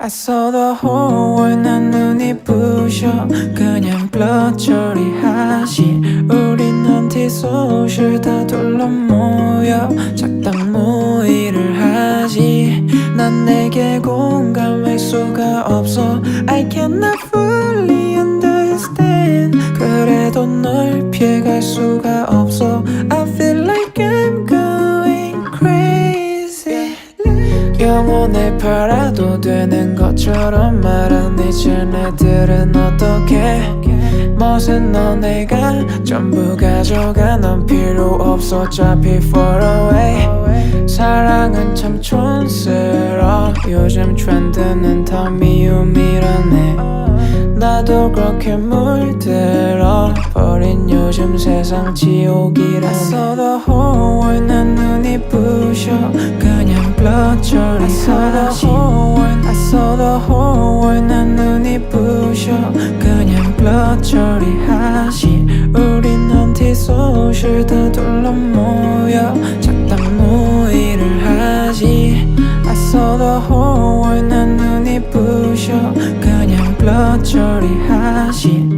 I saw the whole world 난 눈이 부셔. 그냥 블러 처리하지 우린 안티소셜 다 둘러 모여. 작당 모의를 하지. 난 내게 공감할 수가 없어. I cannot fully understand. 그래도 널 피해갈 수가 없어 영혼을 팔아도 되는 것처럼 말하는 쟤네들은 어떻게? 멋은 너네가 전부 가져가. 넌 필요 없어. 어차피 far away. 사랑은 참 촌스러워. 요즘 트렌드는 더 미움이라네. 나도 그렇게 물들어. 버린 요즘 세상 지옥이라네 부셔 그냥 blood 처리하지 I saw the whole world I saw the whole world 난 눈이 부셔 그냥 blood 처리하지 우린 안티소셜 다 둘러 모여 작당 모의를 하지 I saw the whole world 난 눈이 부셔 그냥 blood 처리하지